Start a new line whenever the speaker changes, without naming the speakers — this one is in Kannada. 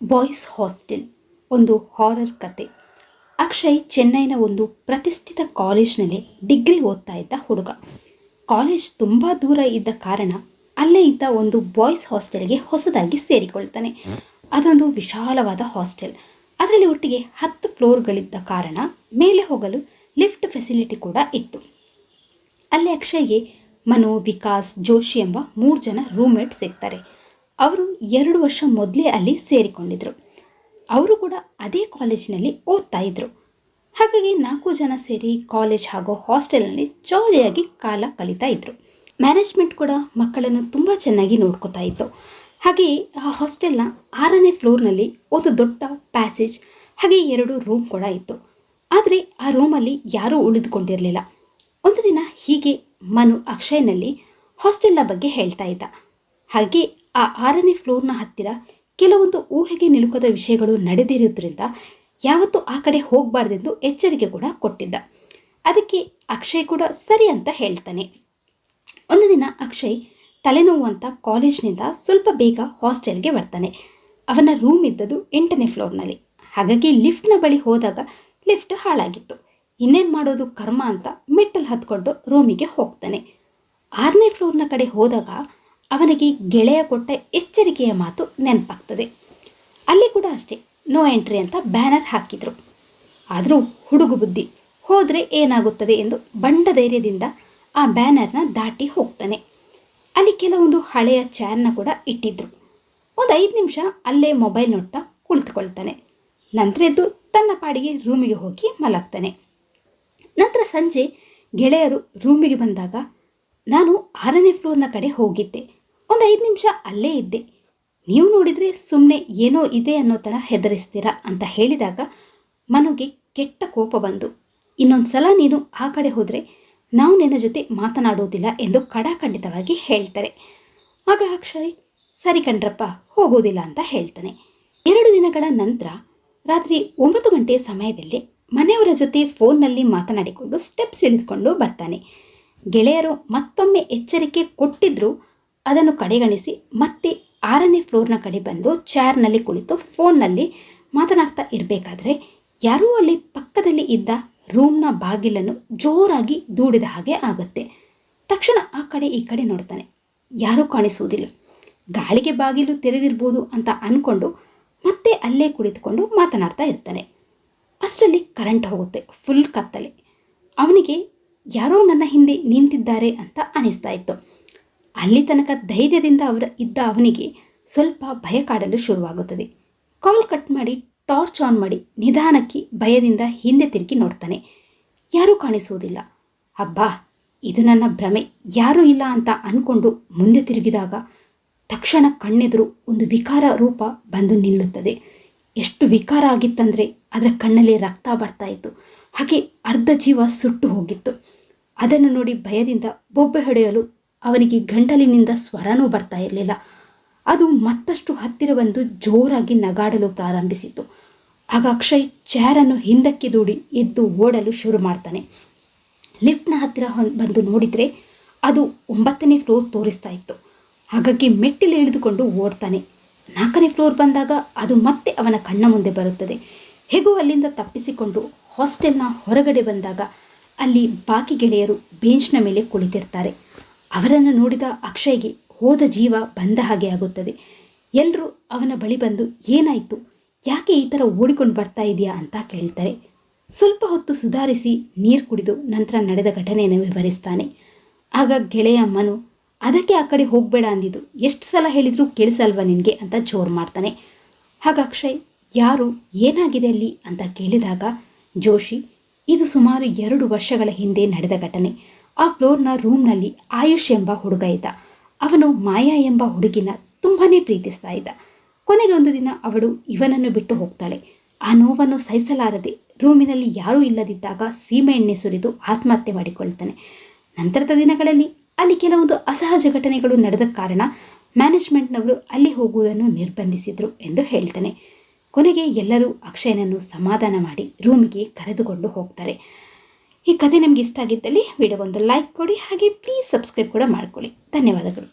ಬಾಯ್ಸ್ ಹಾಸ್ಟೆಲ್, ಒಂದು ಹಾರರ್ ಕತೆ. ಅಕ್ಷಯ್ ಚೆನ್ನೈನ ಒಂದು ಪ್ರತಿಷ್ಠಿತ ಕಾಲೇಜ್ನಲ್ಲಿ ಡಿಗ್ರಿ ಓದ್ತಾ ಇದ್ದ ಹುಡುಗ. ಕಾಲೇಜ್ ತುಂಬ ದೂರ ಇದ್ದ ಕಾರಣ ಅಲ್ಲೇ ಇದ್ದ ಒಂದು ಬಾಯ್ಸ್ ಹಾಸ್ಟೆಲ್ಗೆ ಹೊಸದಾಗಿ ಸೇರಿಕೊಳ್ತಾನೆ. ಅದೊಂದು ವಿಶಾಲವಾದ ಹಾಸ್ಟೆಲ್. ಅದರಲ್ಲಿ ಒಟ್ಟಿಗೆ ಹತ್ತು ಫ್ಲೋರ್ಗಳಿದ್ದ ಕಾರಣ ಮೇಲೆ ಹೋಗಲು ಲಿಫ್ಟ್ ಫೆಸಿಲಿಟಿ ಕೂಡ ಇತ್ತು. ಅಲ್ಲಿ ಅಕ್ಷಯ್ಗೆ ಮನು, ವಿಕಾಸ್, ಜೋಶಿ ಎಂಬ ಮೂರು ಜನ ರೂಮ್ಮೇಟ್ ಸಿಗ್ತಾರೆ. ಅವರು ಎರಡು ವರ್ಷ ಮೊದಲೇ ಅಲ್ಲಿ ಸೇರಿಕೊಂಡಿದ್ದರು ಅವರು ಕೂಡ ಅದೇ ಕಾಲೇಜಿನಲ್ಲಿ ಓದ್ತಾ ಇದ್ದರು ಹಾಗಾಗಿ ನಾಲ್ಕು ಜನ ಸೇರಿ ಕಾಲೇಜ್ ಹಾಗೂ ಹಾಸ್ಟೆಲ್ನಲ್ಲಿ ಜಾಲಿಯಾಗಿ ಕಾಲ ಕಳೀತಾ ಇದ್ದರು ಮ್ಯಾನೇಜ್ಮೆಂಟ್ ಕೂಡ ಮಕ್ಕಳನ್ನು ತುಂಬ ಚೆನ್ನಾಗಿ ನೋಡ್ಕೋತಾ ಇತ್ತು. ಹಾಗೆಯೇ ಆ ಹಾಸ್ಟೆಲ್ನ ಆರನೇ ಫ್ಲೋರ್ನಲ್ಲಿ ಒಂದು ದೊಡ್ಡ ಪ್ಯಾಸೇಜ್, ಹಾಗೆ ಎರಡು ರೂಮ್ ಕೂಡ ಇತ್ತು. ಆದರೆ ಆ ರೂಮಲ್ಲಿ ಯಾರೂ ಉಳಿದುಕೊಂಡಿರಲಿಲ್ಲ. ಒಂದು ದಿನ ಹೀಗೆ ಮನು ಅಕ್ಷಯ್ನಲ್ಲಿ ಹಾಸ್ಟೆಲ್ನ ಬಗ್ಗೆ ಹೇಳ್ತಾ ಇದ್ದ. ಹಾಗೆ ಆ ಆರನೇ ಫ್ಲೋರ್ನ ಹತ್ತಿರ ಕೆಲವೊಂದು ಊಹೆಗೆ ನಿಲುಕದ ವಿಷಯಗಳು ನಡೆದಿರುವುದರಿಂದ ಯಾವತ್ತೂ ಆ ಕಡೆ ಹೋಗಬಾರ್ದೆಂದು ಎಚ್ಚರಿಕೆ ಕೂಡ ಕೊಟ್ಟಿದ್ದ. ಅದಕ್ಕೆ ಅಕ್ಷಯ್ ಕೂಡ ಸರಿ ಅಂತ ಹೇಳ್ತಾನೆ. ಒಂದು ದಿನ ಅಕ್ಷಯ್ ತಲೆನೋವು ಅಂತ ಕಾಲೇಜ್ನಿಂದ ಸ್ವಲ್ಪ ಬೇಗ ಹಾಸ್ಟೆಲ್ಗೆ ಬರ್ತಾನೆ. ಅವನ ರೂಮ್ ಇದ್ದದ್ದು ಎಂಟನೇ ಫ್ಲೋರ್ನಲ್ಲಿ. ಹಾಗಾಗಿ ಲಿಫ್ಟ್ನ ಬಳಿ ಹೋದಾಗ ಲಿಫ್ಟ್ ಹಾಳಾಗಿತ್ತು. ಇನ್ನೇನು ಮಾಡೋದು ಕರ್ಮ ಅಂತ ಮೆಟ್ಟಲು ಹತ್ಕೊಂಡು ರೂಮಿಗೆ ಹೋಗ್ತಾನೆ. ಆರನೇ ಫ್ಲೋರ್ನ ಕಡೆ ಹೋದಾಗ ಅವನಿಗೆ ಗೆಳೆಯ ಕೊಟ್ಟ ಎಚ್ಚರಿಕೆಯ ಮಾತು ನೆನಪಾಗ್ತದೆ. ಅಲ್ಲಿ ಕೂಡ ಅಷ್ಟೇ ನೋ ಎಂಟ್ರಿ ಅಂತ ಬ್ಯಾನರ್ ಹಾಕಿದರು. ಆದರೂ ಹುಡುಗು ಬುದ್ಧಿ, ಹೋದರೆ ಏನಾಗುತ್ತದೆ ಎಂದು ಬಂಡ ಧೈರ್ಯದಿಂದ ಆ ಬ್ಯಾನರ್ನ ದಾಟಿ ಹೋಗ್ತಾನೆ. ಅಲ್ಲಿ ಕೆಲವೊಂದು ಹಳೆಯ ಚಾರ್ನ ಕೂಡ ಇಟ್ಟಿದ್ರು. ಒಂದು ಐದು ನಿಮಿಷ ಅಲ್ಲೇ ಮೊಬೈಲ್ ನೋಡ್ತಾ ಕುಳಿತುಕೊಳ್ತಾನೆ. ನಂತರ ಎದ್ದು ತನ್ನ ಪಾಡಿಗೆ ರೂಮಿಗೆ ಹೋಗಿ ಮಲಗ್ತಾನೆ. ನಂತರ ಸಂಜೆ ಗೆಳೆಯರು ರೂಮಿಗೆ ಬಂದಾಗ, ನಾನು ಆರನೇ ಫ್ಲೋರ್ನ ಕಡೆ ಹೋಗಿದ್ದೆ. ಒಂದು ಐದು ನಿಮಿಷ ಅಲ್ಲೇ ಇದ್ದೆ. ನೀವು ನೋಡಿದರೆ ಸುಮ್ಮನೆ ಏನೋ ಇದೆ ಅನ್ನೋ ಥರ ಹೆದರಿಸ್ತೀರಾ ಅಂತ ಹೇಳಿದಾಗ ಮನುಗೆ ಕೆಟ್ಟ ಕೋಪ ಬಂದು, ಇನ್ನೊಂದು ಸಲ ನೀನು ಆ ಕಡೆ ಹೋದರೆ ನಾವು ನಿನ್ನ ಜೊತೆ ಮಾತನಾಡುವುದಿಲ್ಲ ಎಂದು ಕಡಾಖಂಡಿತವಾಗಿ ಹೇಳ್ತಾರೆ. ಆಗ ಅಕ್ಷಯ್ ಸರಿ ಕಣ್ರಪ್ಪ, ಹೋಗೋದಿಲ್ಲ ಅಂತ ಹೇಳ್ತಾನೆ. ಎರಡು ದಿನಗಳ ನಂತರ ರಾತ್ರಿ ಒಂಬತ್ತು ಗಂಟೆಯ ಸಮಯದಲ್ಲಿ ಮನೆಯವರ ಜೊತೆ ಫೋನ್ನಲ್ಲಿ ಮಾತನಾಡಿಕೊಂಡು, ಸ್ಟೆಪ್ಸ್ ಇಳಿದುಕೊಂಡು ಬರ್ತಾನೆ. ಗೆಳೆಯರು ಮತ್ತೊಮ್ಮೆ ಎಚ್ಚರಿಕೆ ಕೊಟ್ಟಿದ್ದರೂ ಅದನ್ನು ಕಡೆಗಣಿಸಿ ಮತ್ತೆ ಆರನೇ ಫ್ಲೋರ್ನ ಕಡೆ ಬಂದು ಚೇರ್ನಲ್ಲಿ ಕುಳಿತು ಫೋನ್ನಲ್ಲಿ ಮಾತನಾಡ್ತಾ ಇರಬೇಕಾದ್ರೆ ಯಾರೋ ಅಲ್ಲಿ ಪಕ್ಕದಲ್ಲಿ ಇದ್ದ ರೂಮ್ನ ಬಾಗಿಲನ್ನು ಜೋರಾಗಿ ದೂಡಿದ ಹಾಗೆ ಆಗುತ್ತೆ. ತಕ್ಷಣ ಆ ಕಡೆ ಈ ಕಡೆ ನೋಡ್ತಾನೆ. ಯಾರೂ ಕಾಣಿಸುವುದಿಲ್ಲ. ಗಾಳಿಗೆ ಬಾಗಿಲು ತೆರೆದಿರ್ಬೋದು ಅಂತ ಅಂದ್ಕೊಂಡು ಮತ್ತೆ ಅಲ್ಲೇ ಕುಳಿತುಕೊಂಡು ಮಾತನಾಡ್ತಾ ಇರ್ತಾನೆ. ಅಷ್ಟರಲ್ಲಿ ಕರೆಂಟ್ ಹೋಗುತ್ತೆ ಫುಲ್ ಕತ್ತಲೆ. ಅವನಿಗೆ ಯಾರೋ ನನ್ನ ಹಿಂದೆ ನಿಂತಿದ್ದಾರೆ ಅಂತ ಅನಿಸ್ತಾ ಇತ್ತು. ಅಲ್ಲಿ ತನಕ ಧೈರ್ಯದಿಂದ ಅವರ ಇದ್ದ ಅವನಿಗೆ ಸ್ವಲ್ಪ ಭಯ ಕಾಡಲು ಶುರುವಾಗುತ್ತದೆ. ಕಾಲ್ ಕಟ್ ಮಾಡಿ, ಟಾರ್ಚ್ ಆನ್ ಮಾಡಿ, ನಿಧಾನಕ್ಕೆ ಭಯದಿಂದ ಹಿಂದೆ ತಿರುಗಿ ನೋಡ್ತಾನೆ. ಯಾರೂ ಕಾಣಿಸುವುದಿಲ್ಲ. ಅಬ್ಬಾ, ಇದು ನನ್ನ ಭ್ರಮೆ. ಯಾರೂ ಇಲ್ಲ ಅಂತ ಅಂದ್ಕೊಂಡು ಮುಂದೆ ತಿರುಗಿದಾಗ ತಕ್ಷಣ ಕಣ್ಣೆದುರು ಒಂದು ವಿಕಾರ ರೂಪ ಬಂದು ನಿಲ್ಲುತ್ತದೆ. ಎಷ್ಟು ವಿಕಾರ ಆಗಿತ್ತಂದರೆ ಅದರ ಕಣ್ಣಲ್ಲಿ ರಕ್ತ ಬರ್ತಾ ಇತ್ತು. ಹಾಗೆ ಅರ್ಧ ಜೀವ ಸುಟ್ಟು ಹೋಗಿತ್ತು. ಅದನ್ನು ನೋಡಿ ಭಯದಿಂದ ಬೊಬ್ಬೆ ಹೊಡೆಯಲು ಅವನಿಗೆ ಗಂಟಲಿನಿಂದ ಸ್ವರನೂ ಬರ್ತಾ ಇರಲಿಲ್ಲ. ಅದು ಮತ್ತಷ್ಟು ಹತ್ತಿರ ಬಂದು ಜೋರಾಗಿ ನಗಾಡಲು ಪ್ರಾರಂಭಿಸಿತು. ಆಗ ಅಕ್ಷಯ್ ಚೇರನ್ನು ಹಿಂದಕ್ಕೆ ದೂಡಿ ಎದ್ದು ಓಡಲು ಶುರು ಮಾಡ್ತಾನೆ. ಲಿಫ್ಟ್ನ ಹತ್ತಿರ ಬಂದು ನೋಡಿದರೆ ಅದು ಒಂಬತ್ತನೇ ಫ್ಲೋರ್ ತೋರಿಸ್ತಾ ಇತ್ತು. ಹಾಗಾಗಿ ಮೆಟ್ಟಿಲು ಇಳಿದುಕೊಂಡು ಓಡ್ತಾನೆ. ನಾಲ್ಕನೇ ಫ್ಲೋರ್ ಬಂದಾಗ ಅದು ಮತ್ತೆ ಅವನ ಕಣ್ಣ ಮುಂದೆ ಬರುತ್ತದೆ. ಹೇಗೋ ಅಲ್ಲಿಂದ ತಪ್ಪಿಸಿಕೊಂಡು ಹಾಸ್ಟೆಲ್ನ ಹೊರಗಡೆ ಬಂದಾಗ ಅಲ್ಲಿ ಬಾಕಿ ಗೆಳೆಯರು ಬೆಂಚ್ನ ಮೇಲೆ ಕುಳಿತಿರ್ತಾರೆ. ಅವರನ್ನು ನೋಡಿದ ಅಕ್ಷಯ್ಗೆ ಹೋದ ಜೀವ ಬಂದ ಹಾಗೆ ಆಗುತ್ತದೆ. ಎಲ್ಲರೂ ಅವನ ಬಳಿ ಬಂದು, ಏನಾಯಿತು? ಯಾಕೆ ಈ ಥರ ಓಡಿಕೊಂಡು ಬರ್ತಾ ಇದೆಯಾ? ಅಂತ ಕೇಳ್ತಾರೆ. ಸ್ವಲ್ಪ ಹೊತ್ತು ಸುಧಾರಿಸಿ ನೀರು ಕುಡಿದು ನಂತರ ನಡೆದ ಘಟನೆಯನ್ನು ವಿವರಿಸ್ತಾನೆ ಆಗ ಗೆಳೆಯ ಮನು, ಅದಕ್ಕೆ ಆ ಕಡೆ ಹೋಗಬೇಡ ಅಂದಿದ್ದು. ಎಷ್ಟು ಸಲ ಹೇಳಿದರೂ ಕೇಳಿಸಲ್ವ ನಿನಗೆ? ಅಂತ ಜೋರು ಮಾಡ್ತಾನೆ. ಹಾಗ ಅಕ್ಷಯ್, ಯಾರು? ಏನಾಗಿದೆ ಅಲ್ಲಿ? ಅಂತ ಕೇಳಿದಾಗ ಜೋಶಿ, ಇದು ಸುಮಾರು ಎರಡು ವರ್ಷಗಳ ಹಿಂದೆ ನಡೆದ ಘಟನೆ. ಆ ಫ್ಲೋರ್ನ ರೂಮ್ನಲ್ಲಿ ಆಯುಷ್ ಎಂಬ ಹುಡುಗ ಇದ್ದ. ಅವನು ಮಾಯಾ ಎಂಬ ಹುಡುಗಿನ ತುಂಬಾ ಪ್ರೀತಿಸ್ತಾ ಇದ್ದ. ಕೊನೆಗೆ ಒಂದು ದಿನ ಅವಳು ಇವನನ್ನು ಬಿಟ್ಟು ಹೋಗ್ತಾಳೆ. ಆ ನೋವನ್ನು ಸಹಿಸಲಾರದೆ ರೂಮಿನಲ್ಲಿ ಯಾರೂ ಇಲ್ಲದಿದ್ದಾಗ ಸೀಮೆ ಎಣ್ಣೆ ಸುರಿದು ಆತ್ಮಹತ್ಯೆ ಮಾಡಿಕೊಳ್ತಾನೆ. ನಂತರದ ದಿನಗಳಲ್ಲಿ ಅಲ್ಲಿ ಕೆಲವೊಂದು ಅಸಹಜ ಘಟನೆಗಳು ನಡೆದ ಕಾರಣ ಮ್ಯಾನೇಜ್ಮೆಂಟ್ನವರು ಅಲ್ಲಿ ಹೋಗುವುದನ್ನು ನಿರ್ಬಂಧಿಸಿದರು ಎಂದು ಹೇಳ್ತಾನೆ. ಕೊನೆಗೆ ಎಲ್ಲರೂ ಅಕ್ಷಯನನ್ನು ಸಮಾಧಾನ ಮಾಡಿ ರೂಮಿಗೆ ಕರೆದುಕೊಂಡು ಹೋಗ್ತಾರೆ. ಈ ಕಥೆ ನಿಮ್ಗೆ ಇಷ್ಟ ಆಗಿದ್ದಲ್ಲಿ ವಿಡಿಯೋಗೊಂದು ಲೈಕ್ ಕೊಡಿ ಹಾಗೆ ಪ್ಲೀಸ್ ಸಬ್ಸ್ಕ್ರೈಬ್ ಕೂಡ ಮಾಡಿಕೊಳ್ಳಿ. ಧನ್ಯವಾದಗಳು.